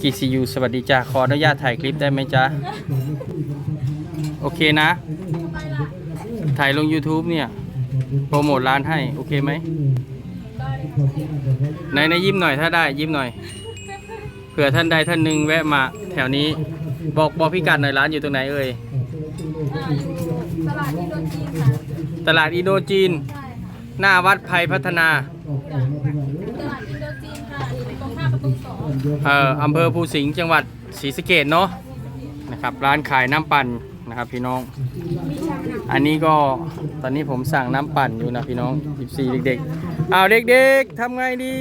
กีซียูสวัสดีจ้าขออนุญาตถ่ายคลิปได้ไหมจ๊ะโอเคนะ ถ่ายลง YouTube เนี่ย โปรโมทร้านให้ โอเคไหมไหนในยิ้มหน่อยถ้าได้ยิ้มหน่อยเผื่อท่านใดท่านหนึ่งแวะมาแถวนี้ บอกบอกพี่กัดหน่อยร้านอยู่ตรงไหนเอ่ยตลาดอินโดจีนค่ะตลาดอินโดจีนหน้าวัดไพพัฒนา เอ่ออำเภอภูสิงห์จังหวัดศรีสะเกดเนาะนะครับร้านขายน้ำปั่นนะครับพี่น้อง อันนี้ก็ตอนนี้ผมสั่งน้ำปั่นอยู่นะพี่น้อง 14 เด็กๆอ้าวเด็กๆทำไงดี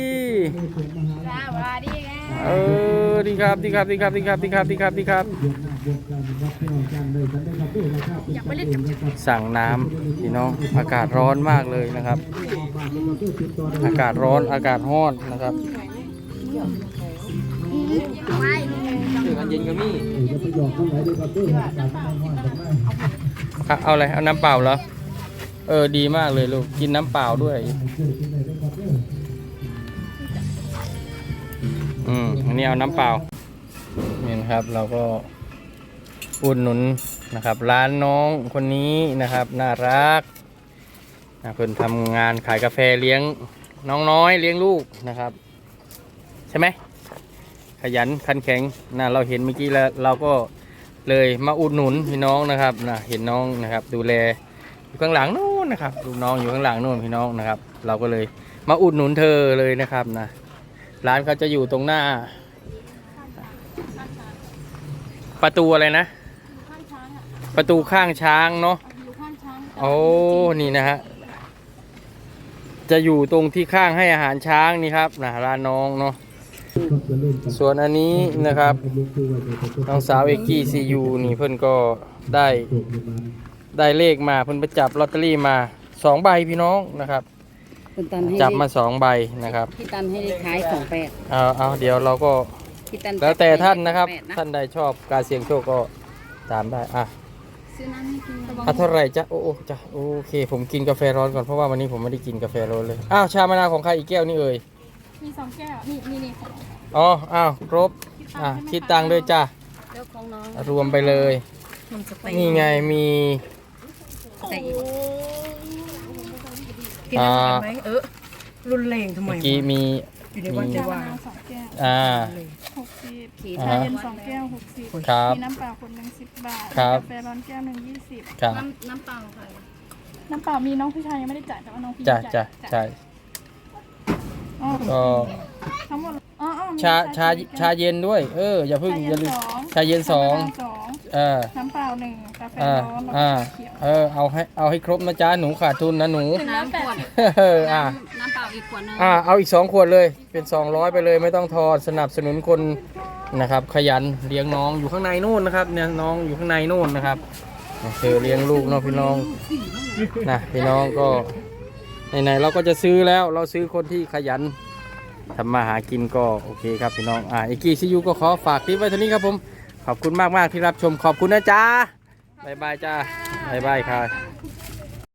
จ้าว่าดีไงเออดีครับดีครับดีครับดีครับดีครับดีครับดีครับอยากไปเล่นกับ สั่งน้ำพี่น้องอากาศร้อนมากเลยนะครับ อากาศร้อนอากาศร้อนนะครับ ไว้เย็นเย็นก็มีเอาอะไรเอาน้ำเปล่าเหรอเออดีมากเลยลูกกินน้ำเปล่าด้วย อืมอันนี้เอาน้ำเปล่านี่นะครับเราก็อุดหนุนนะครับ ร้านน้องคนนี้นะครับ น่ารักนะเพิ่นทำงานขายกาแฟเลี้ยงน้องน้อยเลี้ยงลูกนะครับ ใช่ไหม ขยันขันแข็งนะเราเห็นเมื่อกี้แล้วเราก็เลยมาอุดหนุนพี่น้องนะครับนะเห็นน้องนะครับ ดูแลอยู่ข้างหลังนู่นนะครับลูกน้องอยู่ข้างหลังนู่นพี่น้องนะครับ เราก็เลยมาอุดหนุนเธอเลยนะครับนะร้านเขาจะอยู่ตรงหน้า ประตูอะไรนะข้างช้างอะประตูข้างช้างเนาะอยู่ข้างช้างโอ้นี่นะฮะจะอยู่ตรงที่ข้างให้อาหารช้างนี่ครับนะร้านน้องเนาะ ส่วนอันนี้นะครับน้องสาวเอกกี้ซียูนี่เพื่อนก็ได้ได้เลขมาเพื่อนไปจับลอตเตอรี่มาสองใบพี่น้องนะครับ คุณตันให้จับมาสองใบนะครับพี่ตันให้เลขท้ายสองแปดเอาเอาเดี๋ยวเราก็พี่ตันแล้วแต่ท่านนะครับแปดท่านใดชอบการเสี่ยงโชคก็ตามได้อะซื้อน้ำให้กินระวังอะเท่าไหร่จ๊ะโอ้โอ้จ้ะโอเค ผมกินกาแฟร้อนก่อนเพราะว่าวันนี้ผมไม่ได้กินกาแฟร้อนเลยอ้าวชามะนาวของใครอีกแก้วนี่เอ่ย มีสองแก้ว นี่นี่นี่อ๋ออ้าวครบอะคิดตังค์ด้วยจ้ะเจ้าของน้อง รวมไปเลย มันจะไปนี่ไงมีใส่อีกกินน้ำกันไหมเออรุนแรงทำไมเมื่อกี้มี อยู่ในวันมีจะมะวางนาวสองแก้วอ่า หกสิบขีดอ่าชาฮะเย็นสองแก้วหกสิบครับ มีน้ำเปล่าคนหนึ่งสิบบาทครับ กาแฟร้อนแก้วหนึ่งยี่สิบครับน้ำน้ำเปล่าค่ะน้ำเปล่ามีน้องผู้ชายยังไม่ได้จ่ายแต่ว่าน้องพี่จ้ะจ่ายจ้ะจ้ะ อ๋อก็ทั้งหมดอ๋ออ๋อมีชาชาสี่แก้วชาเย็นด้วย เออ อย่าเพิ่งอย่าลืมชาเย็นสองน้ำเปล่าสองเออน้ำเปล่าหนึ่งกาแฟอ่าร้อนแล้วก็อ่าเขียวเออเอาให้เอาให้ครบนะจ๊ะหนูขาดทุนนะหนูหนึ่งร้อยแปดสิบเอออะน้ำเปล่าอีกขวดนึงอ่าเอาอีกสองขวดเลยเป็น 200 ไปเลยไม่ต้องทอนสนับสนุนคนนะครับ ขยันเลี้ยงน้องอยู่ข้างในนู่นนะครับเนี่ยน้องอยู่ข้างในนู่นนะครับเธอเลี้ยงลูกเนาะพี่น้องนะพี่น้องก็ ไหนๆเราก็จะซื้อแล้วเราซื้อคนที่ขยันทำมาหากินก็โอเคครับพี่น้องอ่าอีกกี้ซียูก็ขอฝากคลิปไว้เท่านี้ครับผม ขอบคุณมากๆที่รับชมขอบคุณนะจ๊ะบายบายจ้าบายบายค่ะ